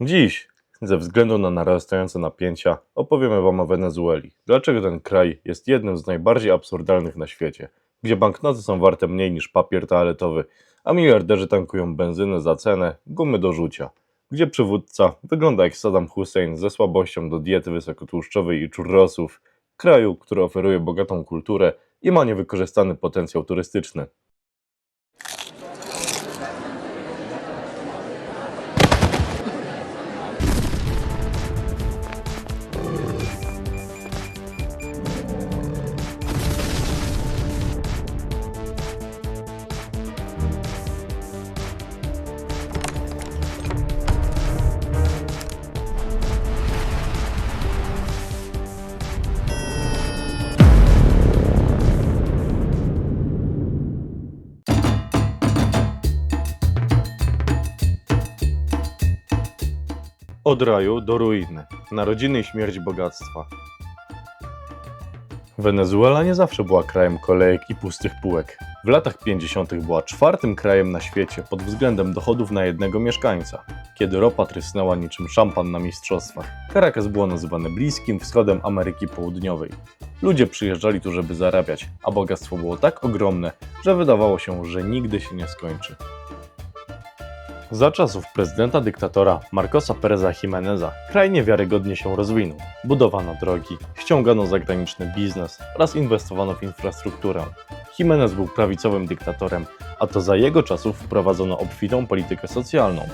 Dziś, ze względu na narastające napięcia, opowiemy Wam o Wenezueli. Dlaczego ten kraj jest jednym z najbardziej absurdalnych na świecie, gdzie banknoty są warte mniej niż papier toaletowy, a miliarderzy tankują benzynę za cenę, gumy do rzucia. Gdzie przywódca wygląda jak Saddam Hussein ze słabością do diety wysokotłuszczowej i churrosów, kraju, który oferuje bogatą kulturę i ma niewykorzystany potencjał turystyczny. Od raju do ruiny. Narodziny i śmierć bogactwa. Wenezuela nie zawsze była krajem kolejek i pustych półek. W latach 50. była czwartym krajem na świecie pod względem dochodów na jednego mieszkańca, kiedy ropa trysnęła niczym szampan na mistrzostwach. Caracas było nazywane Bliskim Wschodem Ameryki Południowej. Ludzie przyjeżdżali tu, żeby zarabiać, a bogactwo było tak ogromne, że wydawało się, że nigdy się nie skończy. Za czasów prezydenta dyktatora Marcosa Pereza Jimeneza kraj niewiarygodnie się rozwinął. Budowano drogi, ściągano zagraniczny biznes oraz inwestowano w infrastrukturę. Jimenez był prawicowym dyktatorem, a to za jego czasów wprowadzono obfitą politykę socjalną.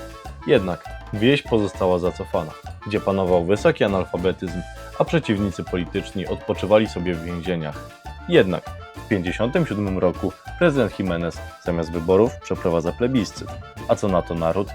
Jednak wieś pozostała zacofana, gdzie panował wysoki analfabetyzm, a przeciwnicy polityczni odpoczywali sobie w więzieniach. Jednak w 1957 roku prezydent Jimenez zamiast wyborów przeprowadza plebiscyt. A co na to naród?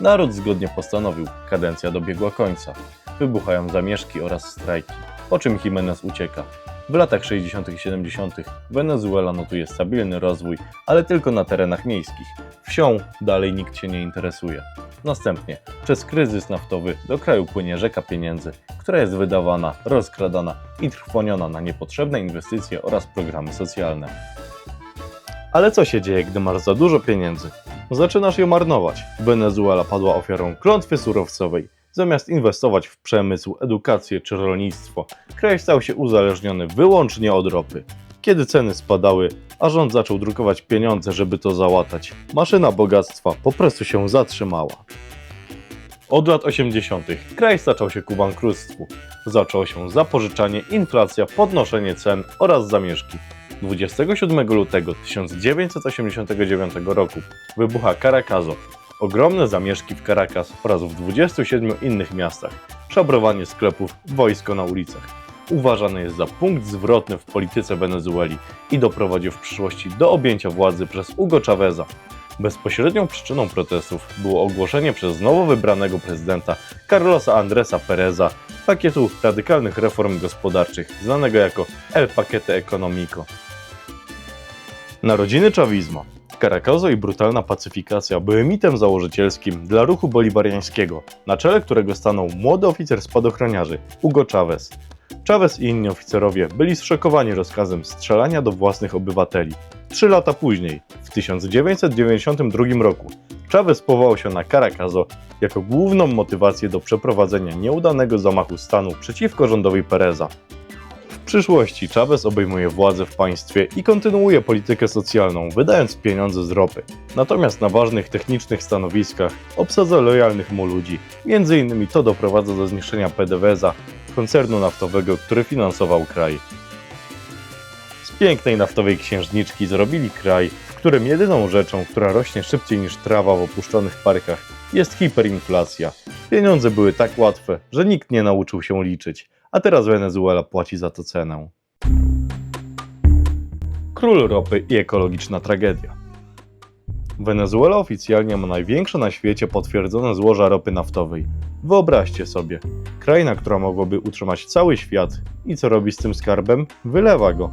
Naród zgodnie postanowił, kadencja dobiegła końca. Wybuchają zamieszki oraz strajki, po czym Jimenez ucieka. W latach 60. i 70. Wenezuela notuje stabilny rozwój, ale tylko na terenach miejskich. Wsią dalej nikt się nie interesuje. Następnie, przez kryzys naftowy do kraju płynie rzeka pieniędzy, która jest wydawana, rozkradana i trwoniona na niepotrzebne inwestycje oraz programy socjalne. Ale co się dzieje, gdy masz za dużo pieniędzy? Zaczynasz je marnować. Wenezuela padła ofiarą klątwy surowcowej. Zamiast inwestować w przemysł, edukację czy rolnictwo, kraj stał się uzależniony wyłącznie od ropy. Kiedy ceny spadały, a rząd zaczął drukować pieniądze, żeby to załatać, maszyna bogactwa po prostu się zatrzymała. Od lat 80. kraj zaczął się ku bankructwu. Zaczęło się zapożyczanie, inflacja, podnoszenie cen oraz zamieszki. 27 lutego 1989 roku wybucha Caracazo. Ogromne zamieszki w Caracas oraz w 27 innych miastach. Szabrowanie sklepów, wojsko na ulicach. Uważany jest za punkt zwrotny w polityce Wenezueli i doprowadził w przyszłości do objęcia władzy przez Hugo Chaveza. Bezpośrednią przyczyną protestów było ogłoszenie przez nowo wybranego prezydenta Carlosa Andresa Pereza pakietu radykalnych reform gospodarczych, znanego jako El Paquete Económico. Narodziny czawizmu. Caracazo i brutalna pacyfikacja były mitem założycielskim dla ruchu bolivariańskiego, na czele którego stanął młody oficer spadochroniarzy Hugo Chavez. Chavez i inni oficerowie byli zszokowani rozkazem strzelania do własnych obywateli. Trzy lata później, w 1992 roku, Chavez powołał się na Caracazo jako główną motywację do przeprowadzenia nieudanego zamachu stanu przeciwko rządowi Pereza. W przyszłości Chavez obejmuje władzę w państwie i kontynuuje politykę socjalną, wydając pieniądze z ropy. Natomiast na ważnych technicznych stanowiskach obsadza lojalnych mu ludzi. Między innymi to doprowadza do zniszczenia PDVSA, koncernu naftowego, który finansował kraj. Z pięknej naftowej księżniczki zrobili kraj, w którym jedyną rzeczą, która rośnie szybciej niż trawa w opuszczonych parkach, jest hiperinflacja. Pieniądze były tak łatwe, że nikt nie nauczył się liczyć, a teraz Wenezuela płaci za to cenę. Król ropy i ekologiczna tragedia. Wenezuela oficjalnie ma największe na świecie potwierdzone złoża ropy naftowej. Wyobraźcie sobie, kraina, która mogłaby utrzymać cały świat i co robi z tym skarbem? Wylewa go.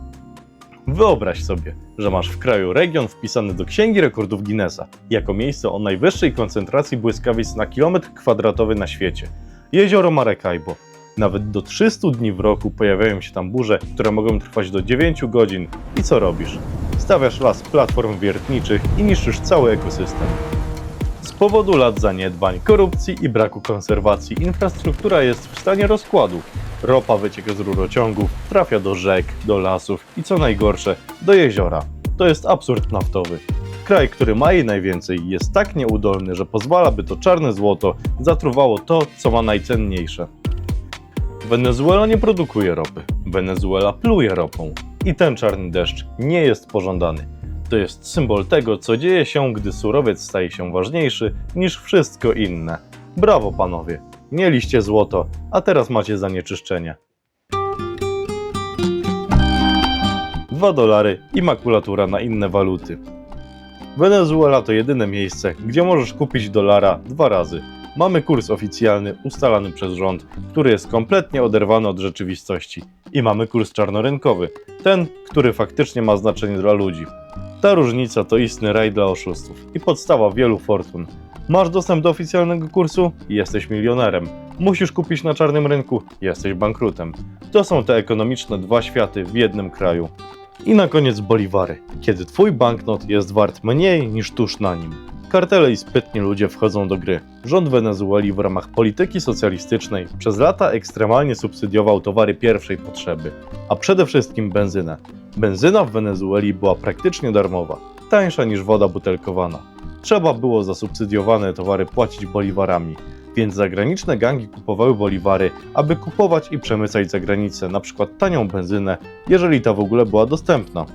Wyobraź sobie, że masz w kraju region wpisany do Księgi Rekordów Guinnessa jako miejsce o najwyższej koncentracji błyskawic na kilometr kwadratowy na świecie. Jezioro Maracaibo. Nawet do 300 dni w roku pojawiają się tam burze, które mogą trwać do 9 godzin. I co robisz? Stawiasz las platform wiertniczych i niszczysz cały ekosystem. Z powodu lat zaniedbań, korupcji i braku konserwacji infrastruktura jest w stanie rozkładu. Ropa wycieka z rurociągów, trafia do rzek, do lasów i co najgorsze, do jeziora. To jest absurd naftowy. Kraj, który ma jej najwięcej, jest tak nieudolny, że pozwala, by to czarne złoto zatruwało to, co ma najcenniejsze. Wenezuela nie produkuje ropy. Wenezuela pluje ropą. I ten czarny deszcz nie jest pożądany. To jest symbol tego, co dzieje się, gdy surowiec staje się ważniejszy niż wszystko inne. Brawo panowie, mieliście złoto, a teraz macie zanieczyszczenie. 2 dolary i makulatura na inne waluty. Wenezuela to jedyne miejsce, gdzie możesz kupić dolara dwa razy. Mamy kurs oficjalny ustalany przez rząd, który jest kompletnie oderwany od rzeczywistości. I mamy kurs czarnorynkowy, ten, który faktycznie ma znaczenie dla ludzi. Ta różnica to istny raj dla oszustów i podstawa wielu fortun. Masz dostęp do oficjalnego kursu? Jesteś milionerem. Musisz kupić na czarnym rynku? Jesteś bankrutem. To są te ekonomiczne dwa światy w jednym kraju. I na koniec boliwary, kiedy twój banknot jest wart mniej niż tuż na nim. Kartele i spytni ludzie wchodzą do gry. Rząd Wenezueli w ramach polityki socjalistycznej przez lata ekstremalnie subsydiował towary pierwszej potrzeby, a przede wszystkim benzynę. Benzyna w Wenezueli była praktycznie darmowa, tańsza niż woda butelkowana. Trzeba było za subsydiowane towary płacić boliwarami, więc zagraniczne gangi kupowały boliwary, aby kupować i przemycać za granicę np. tanią benzynę, jeżeli ta w ogóle była dostępna.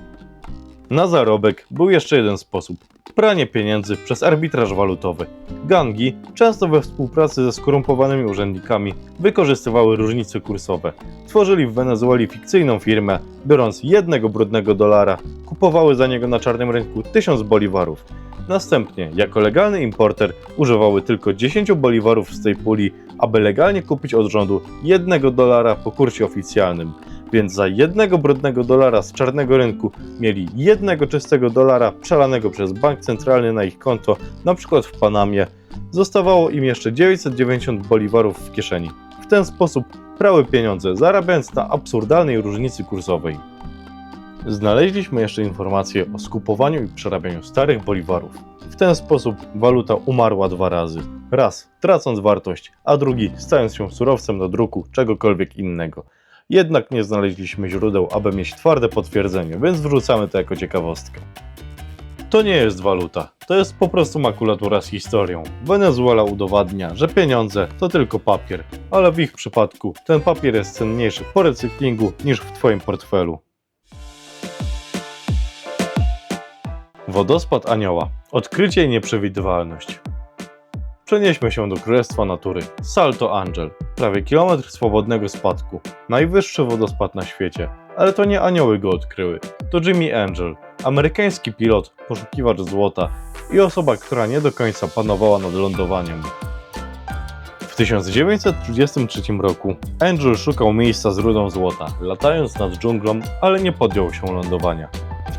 Na zarobek był jeszcze jeden sposób pranie pieniędzy przez arbitraż walutowy. Gangi, często we współpracy ze skorumpowanymi urzędnikami, wykorzystywały różnice kursowe. Tworzyli w Wenezueli fikcyjną firmę, biorąc jednego brudnego dolara, kupowały za niego na czarnym rynku 1000 boliwarów. Następnie, jako legalny importer, używały tylko 10 boliwarów z tej puli, aby legalnie kupić od rządu jednego dolara po kursie oficjalnym. Więc za jednego brudnego dolara z czarnego rynku mieli jednego czystego dolara przelanego przez bank centralny na ich konto, przykład w Panamie. Zostawało im jeszcze 990 boliwarów w kieszeni. W ten sposób prały pieniądze, zarabiając na absurdalnej różnicy kursowej. Znaleźliśmy jeszcze informacje o skupowaniu i przerabianiu starych boliwarów. W ten sposób waluta umarła dwa razy. Raz tracąc wartość, a drugi stając się surowcem do druku czegokolwiek innego. Jednak nie znaleźliśmy źródeł, aby mieć twarde potwierdzenie, więc wrzucamy to jako ciekawostkę. To nie jest waluta, to jest po prostu makulatura z historią. Wenezuela udowadnia, że pieniądze to tylko papier, ale w ich przypadku ten papier jest cenniejszy po recyklingu niż w Twoim portfelu. Wodospad Anioła. Odkrycie i nieprzewidywalność. Przenieśmy się do Królestwa Natury. Salto Angel. Prawie kilometr swobodnego spadku. Najwyższy wodospad na świecie. Ale to nie anioły go odkryły. To Jimmy Angel, amerykański pilot, poszukiwacz złota i osoba, która nie do końca panowała nad lądowaniem. W 1933 roku Angel szukał miejsca z rudą złota, latając nad dżunglą, ale nie podjął się lądowania.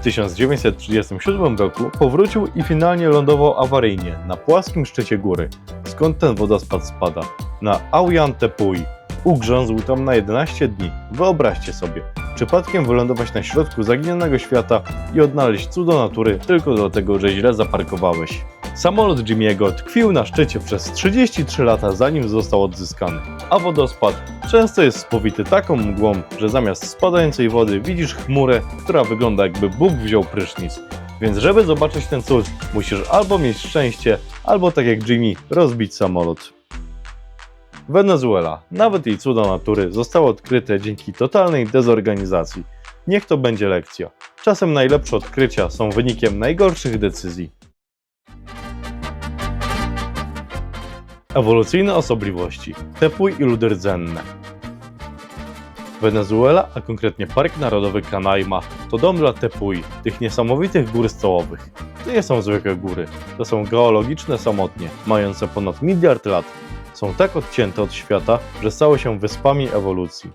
W 1937 roku powrócił i finalnie lądował awaryjnie na płaskim szczycie góry, skąd ten wodospad spada, na Aoyantepui. Ugrzązł tam na 11 dni. Wyobraźcie sobie, przypadkiem wylądować na środku zaginionego świata i odnaleźć cudo natury tylko dlatego, że źle zaparkowałeś. Samolot Jimmy'ego tkwił na szczycie przez 33 lata zanim został odzyskany, a wodospad często jest spowity taką mgłą, że zamiast spadającej wody widzisz chmurę, która wygląda jakby Bóg wziął prysznic. Więc żeby zobaczyć ten cud, musisz albo mieć szczęście, albo tak jak Jimmy, rozbić samolot. Wenezuela, nawet jej cuda natury, zostało odkryte dzięki totalnej dezorganizacji. Niech to będzie lekcja. Czasem najlepsze odkrycia są wynikiem najgorszych decyzji. Ewolucyjne osobliwości. Tepuj i ludy rdzenne. Wenezuela, a konkretnie Park Narodowy Canaima, to dom dla Tepuy, tych niesamowitych gór stołowych. To nie są zwykłe góry, to są geologiczne samotnie, mające ponad miliard lat. Są tak odcięte od świata, że stały się wyspami ewolucji.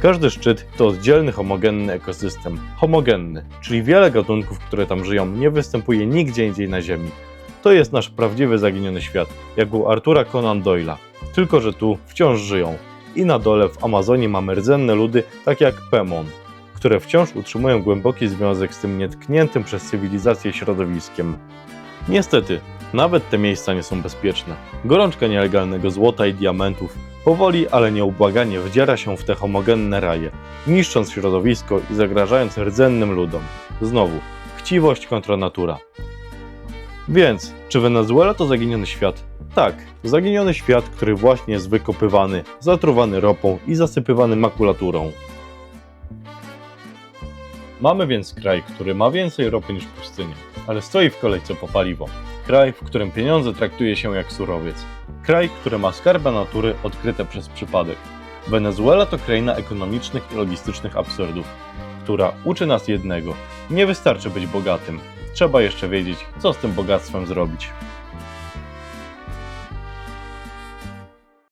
Każdy szczyt to oddzielny homogenny ekosystem. Homogenny, czyli wiele gatunków, które tam żyją, nie występuje nigdzie indziej na Ziemi. To jest nasz prawdziwy zaginiony świat, jak u Artura Conan Doyle'a. Tylko, że tu wciąż żyją. I na dole w Amazonii mamy rdzenne ludy, takie jak Pemon, które wciąż utrzymują głęboki związek z tym nietkniętym przez cywilizację środowiskiem. Niestety, Nawet te miejsca nie są bezpieczne. Gorączka nielegalnego złota i diamentów powoli, ale nieubłaganie wdziera się w te homogenne raje, niszcząc środowisko i zagrażając rdzennym ludom. Znowu, chciwość kontra natura. Więc, czy Wenezuela to zaginiony świat? Tak, zaginiony świat, który właśnie jest wykopywany, zatruwany ropą i zasypywany makulaturą. Mamy więc kraj, który ma więcej ropy niż pustynia, ale stoi w kolejce po paliwo. Kraj, w którym pieniądze traktuje się jak surowiec. Kraj, który ma skarby natury odkryte przez przypadek. Wenezuela to kraina ekonomicznych i logistycznych absurdów, która uczy nas jednego: nie wystarczy być bogatym, trzeba jeszcze wiedzieć, co z tym bogactwem zrobić.